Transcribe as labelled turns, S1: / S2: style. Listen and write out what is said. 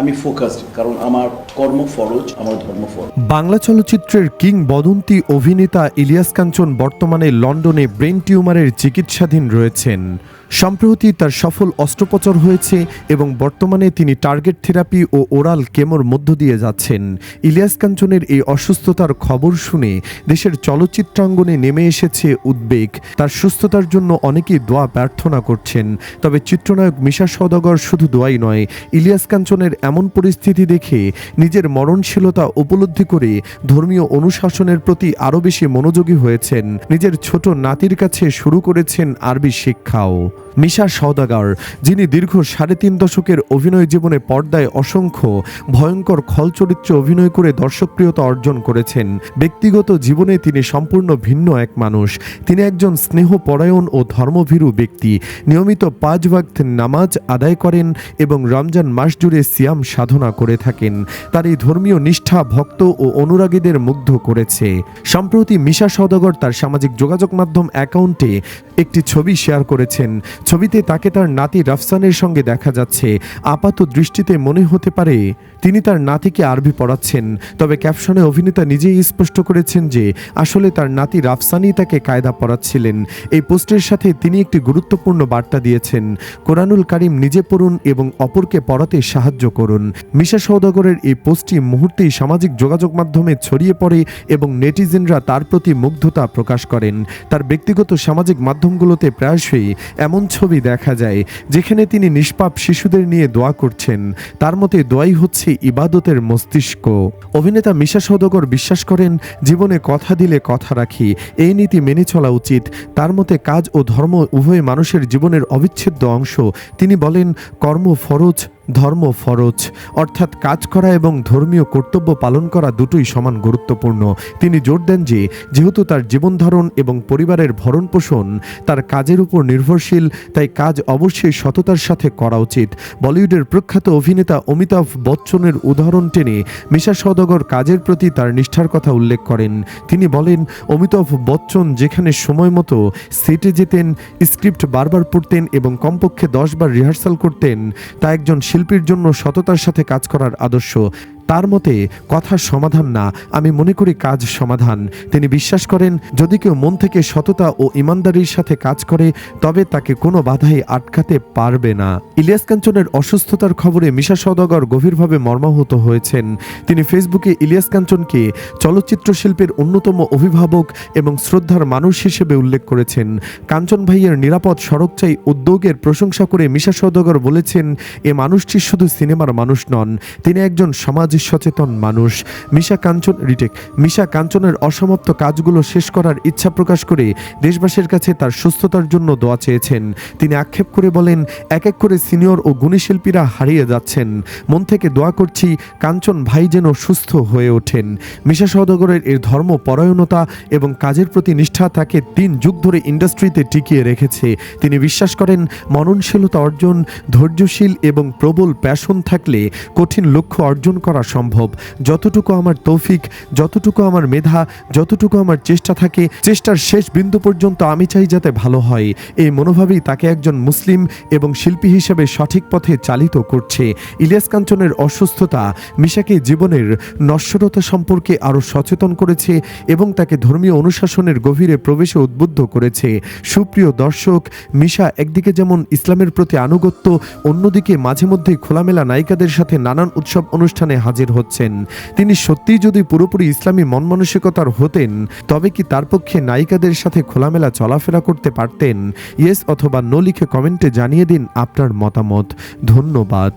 S1: আমি ফোকাসড কারণ আমার কর্ম ফরজ আমার ধর্ম ফরজ
S2: বাংলা চলচ্চিত্রের কিংবদন্তি অভিনেতা ইলিয়াস কাঞ্চন বর্তমানে লন্ডনে ব্রেন টিউমারের চিকিৎসাধীন রয়েছেন। সম্প্রতি তার সফল অস্ত্রোপচার হয়েছে এবং বর্তমানে তিনি টার্গেট থেরাপি ও ওরাল কেমোর মধ্য দিয়ে যাচ্ছেন। ইলিয়াস কাঞ্চনের এই অসুস্থতার খবর শুনে দেশের চলচ্চিত্রাঙ্গনে নেমে এসেছে উদ্বেগ। তার সুস্থতার জন্য অনেকেই দোয়া প্রার্থনা করছেন, তবে চিত্রনায়ক মিশা সওদাগর শুধু দোয়াই নয়, ইলিয়াস কাঞ্চনের এমন পরিস্থিতি দেখে নিজের মরণশীলতা উপলব্ধি করে ধর্মীয় অনুশাসনের প্রতি আরও বেশি মনোযোগী হয়েছেন। নিজের ছোট নাতির কাছে শুরু করেছেন আরবি শিক্ষাও। মিশা সওদাগর, যিনি দীর্ঘ সাড়ে তিন দশকের অভিনয় জীবনে পর্দায় অসংখ্য ভয়ঙ্কর খল চরিত্রে অভিনয় করে দর্শকপ্রিয়তা অর্জন করেছেন। ব্যক্তিগত জীবনে তিনি সম্পূর্ণ ভিন্ন এক মানুষ। তিনি একজন স্নেহপরায়ণ ও ধর্মভীরু ব্যক্তি। নিয়মিত পাঁচ ওয়াক্ত নামাজ আদায় করেন এবং রমজান মাস জুড়ে সিয়াম সাধনা করে থাকেন। তার এই ধর্মীয় নিষ্ঠা ভক্ত ও অনুরাগীদের মুগ্ধ করেছে। সম্প্রতি মিশা সওদাগর তার সামাজিক যোগাযোগ মাধ্যম অ্যাকাউন্টে একটি ছবি শেয়ার করেছেন। ছবিতে তাকে তার নাতি রাফসানের সঙ্গে দেখা যাচ্ছে। আপাত দৃষ্টিতে মনে হতে পারে, তিনি তার নাতিকে আরবি পড়াচ্ছেন। তবে ক্যাপশনে অভিনেতা নিজেই স্পষ্ট করেছেন যে, আসলে তার নাতি রাফসানই তাকে কায়দা পড়াচ্ছিলেন। এই পোস্টের সাথে তিনি একটি গুরুত্বপূর্ণ বার্তা দিয়েছেন। কোরআনুল কারিম নিজে পড়ুন এবং অপরকে পড়াতে সাহায্য করুন। মিশা সৌদাগরের এই পোস্টটি মুহূর্তেই সামাজিক যোগাযোগ মাধ্যমে ছড়িয়ে পড়ে এবং নেটিজেনরা তার প্রতি মুগ্ধতা প্রকাশ করেন। তার ব্যক্তিগত সামাজিক মাধ্যমগুলোতে প্রায়শই এমন ছবি দেখা যায়, যেখানে তিনি নিষ্পাপ শিশুদের নিয়ে দোয়া করছেন। তার মতে দোয়াই হচ্ছে ইবাদতের মস্তিষ্ক। অভিনেতা মিশা সৌদাগর বিশ্বাস করেন, জীবনে কথা দিলে কথা রাখি, এই নীতি মেনে চলা উচিত। তার মতে কাজ ও ধর্ম উভয় মানুষের জীবনের অবিচ্ছেদ্য অংশ। তিনি বলেন, কর্ম ফরজ ধর্ম, ফরজ, অর্থাৎ কাজ করা এবং ধর্মীয় কর্তব্য পালন করা দুটোই সমান গুরুত্বপূর্ণ। তিনি জোর দেন যে, যেহেতু তার জীবনধারণ এবং পরিবারের ভরণ পোষণ তার কাজের উপর নির্ভরশীল, তাই কাজ অবশ্যই সততার সাথে করা উচিত। বলিউডের প্রখ্যাত অভিনেতা অমিতাভ বচ্চনের উদাহরণ টেনে মিশা সদগর কাজের প্রতি তার নিষ্ঠার কথা উল্লেখ করেন। তিনি বলেন, অমিতাভ বচ্চন যেখানে সময় মতো সেটে যেতেন, স্ক্রিপ্ট বারবার পড়তেন এবং কমপক্ষে দশবার রিহার্সাল করতেন, তা একজন শিল্পীর জন্য সততার সাথে কাজ করার আদর্শ তার মতে কথার সমাধান না, আমি মনে করি কাজ সমাধান। তিনি বিশ্বাস করেন, যদি কেউ মন থেকে সততা ও ইমানদারির সাথে কাজ করে, তবে তাকে কোনো বাধাই আটকাতে পারবে না। ইলিয়াস কাঞ্চনের অসুস্থতার খবরে মিশা সওদাগর গভীরভাবে মর্মাহত হয়েছেন। তিনি ফেসবুকে ইলিয়াস কাঞ্চনকে চলচ্চিত্র শিল্পের অন্যতম অভিভাবক এবং শ্রদ্ধার মানুষ হিসেবে উল্লেখ করেছেন। কাঞ্চন ভাইয়ের নিরাপদ সড়ক চাই উদ্যোগের প্রশংসা করে মিশা সওদাগর বলেছেন, এ মানুষটি শুধু সিনেমার মানুষ নন, তিনি একজন সমাজ সচেতন মানুষ। মিশা কাঞ্চন, রিটেক। মিশা কাঞ্চনের অসমাপ্ত কাজগুলো শেষ করার ইচ্ছা প্রকাশ করে দেশবাসীর কাছে তার সুস্থতার জন্য দোয়া চেয়েছেন। তিনি আক্ষেপ করে বলেন, এক এক করে সিনিয়র ও গুণী শিল্পীরা হারিয়ে যাচ্ছেন। মন থেকে দোয়া করছি, কাঞ্চন ভাই যেন সুস্থ হয়ে ওঠেন। মিশা সওদাগরের এর ধর্ম পরায়ণতা এবং কাজের প্রতি নিষ্ঠা তাকে তিন যুগ ধরে ইন্ডাস্ট্রিতে টিকিয়ে রেখেছে। তিনি বিশ্বাস করেন, মননশীলতা অর্জন, ধৈর্যশীল এবং প্রবল প্যাশন থাকলে কঠিন লক্ষ্য অর্জন করা সম্ভব। যতটুকু আমার তৌফিক, যতটুকু আমার মেধা, যতটুকু আমার চেষ্টা থাকে, চেষ্টার শেষ বিন্দু পর্যন্ত আমি চাই যাতে ভালো হয়। এই মনোভাবেই তাকে একজন মুসলিম এবং শিল্পী হিসেবে সঠিক পথে চালিত করছে। ইলিয়াস কাঞ্চনের অসুস্থতা মিশাকে জীবনের নশ্বরতা সম্পর্কে আরও সচেতন করেছে এবং তাকে ধর্মীয় অনুশাসনের গভীরে প্রবেশে উদ্বুদ্ধ করেছে। সুপ্রিয় দর্শক, মিশা একদিকে যেমন ইসলামের প্রতি আনুগত্য, অন্যদিকে মাঝে মধ্যে খোলামেলা নায়িকাদের সাথে নানান উৎসব অনুষ্ঠানে হাজির হচ্ছেন। তিনি সত্যিই যদি পুরোপুরি ইসলামী মন মানসিকতার হতেন, তবে কি তার পক্ষে নায়িকাদের সাথে খোলামেলা চলাফেরা করতে পারতেন? ইয়েস অথবা নো লিখে কমেন্টে জানিয়ে দিন আপনার মতামত। ধন্যবাদ।